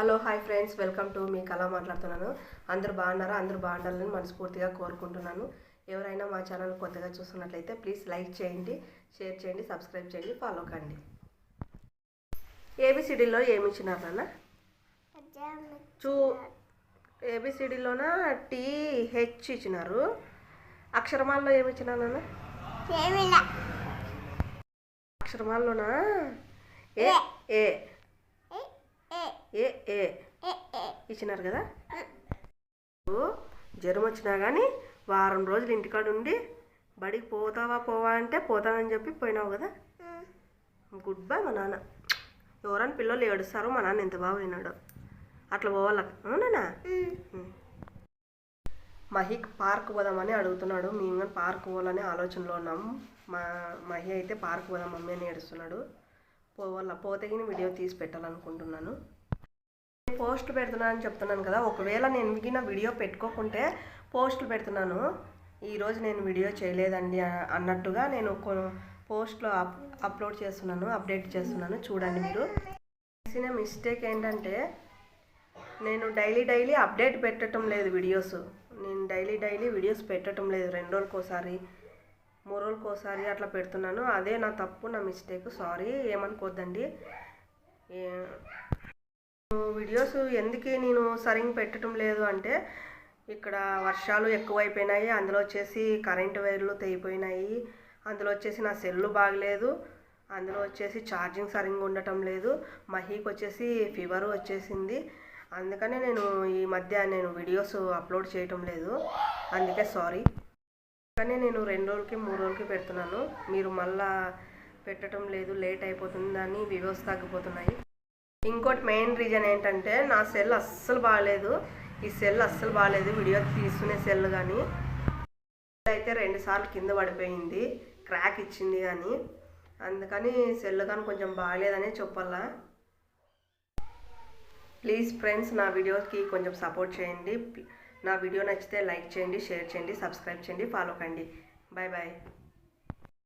Hello hi friends. Welcome to మీ కళ మాట్లాడుతున్నాను. అందరూ బాగున్నారా? అందరూ బాగుండాలని మనస్ఫూర్తిగా కోరుకుంటున్నాను. ఎవరైనా మా ఛానల్ కొత్తగా చూస్తున్నట్లయితే ప్లీజ్ లైక్ చేయండి షేర్ చేయండి సబ్స్క్రైబ్ చేయండి ఫాలో కండి. ఏబిసిడిలో ఏమి ఇచ్చినారు నాన్న చూ ఏబిసిడిలోన? టీ హెచ్ ఇచ్చినారు. అక్షరమాల్లో ఏమి ఇచ్చినారు నాన్న అక్షరమాల్లోనా ఏ. ఏ ఏ ఏ ఇచ్చినారు కదా? జ్వరం వచ్చినా కానీ వారం రోజులు ఇంటికాడ ఉండి బడికి పోతావా పోవా అంటే పోతానని చెప్పి పోయినావు కదా? గుడ్ బై మా నాన్న. ఎవరైనా పిల్లలు ఏడుస్తారు మా నాన్న ఎంత బాగా పోయినాడు అట్లా పోవాల? అవునా మహిక్ పార్క్ పోదామని అడుగుతున్నాడు. మేము కానీ పార్క్ పోవాలని ఆలోచనలో ఉన్నాము మా మహి అయితే పార్క్ పోదాం మమ్మీ అని ఏడుస్తున్నాడు. పోవాల? పోతే కానీ వీడియో తీసి పెట్టాలనుకుంటున్నాను. పోస్ట్ పెడుతున్నానని చెప్తున్నాను కదా ఒకవేళ నేను మిగిలిన వీడియో పెట్టుకోకుంటే పోస్టులు పెడుతున్నాను. ఈరోజు నేను వీడియో చేయలేదండి అన్నట్టుగా నేను కొ- పోస్ట్లో అప్ అప్లోడ్ చేస్తున్నాను అప్డేట్ చేస్తున్నాను. చూడండి మీరు. చేసిన మిస్టేక్ ఏంటంటే నేను డైలీ డైలీ అప్డేట్ పెట్టడం లేదు వీడియోస్. నేను డైలీ డైలీ వీడియోస్ పెట్టడం లేదు. రెండు రోజులకోసారి మూడు రోజులకోసారి అట్లా పెడుతున్నాను. అదే నా తప్పు నా మిస్టేక్. సారీ ఏమనుకోద్దండి. వీడియోస్ ఎందుకు నేను సరిగ్గా పెట్టడం లేదు అంటే ఇక్కడ వర్షాలు ఎక్కువైపోయినాయి అందులో వచ్చేసి కరెంటు వైర్లు తెగిపోయినాయి అందులో వచ్చేసి నా సెల్లు బాగలేదు అందులో వచ్చేసి ఛార్జింగ్ సరిగ్గా ఉండటం లేదు మహీకి వచ్చేసి ఫీవర్ వచ్చేసింది. అందుకనే నేను ఈ మధ్య నేను వీడియోస్ అప్లోడ్ చేయటం లేదు అందుకే సారీ. కానీ నేను రెండు రోజులకి మూడు రోజులకి పెడుతున్నాను మీరు మళ్ళా పెట్టడం లేదు లేట్ అయిపోతుందని వ్యూస్ తగ్గిపోతున్నాయి. ఇంకోటి మెయిన్ రీజన్ ఏంటంటే నా సెల్ అస్సలు బాగాలేదు ఈ సెల్ అస్సలు బాగాలేదు వీడియో తీసుకునే సెల్ కానీ అయితే రెండు సార్లు కింద పడిపోయింది. క్రాక్ ఇచ్చింది కానీ అందుకని సెల్ కానీ కొంచెం బాగాలేదనే చెప్పాలా. ప్లీజ్ ఫ్రెండ్స్ నా వీడియోకి కొంచెం సపోర్ట్ చేయండి. నా వీడియో నచ్చితే లైక్ చేయండి షేర్ చేయండి సబ్స్క్రైబ్ చేయండి ఫాలో కండి. Bye bye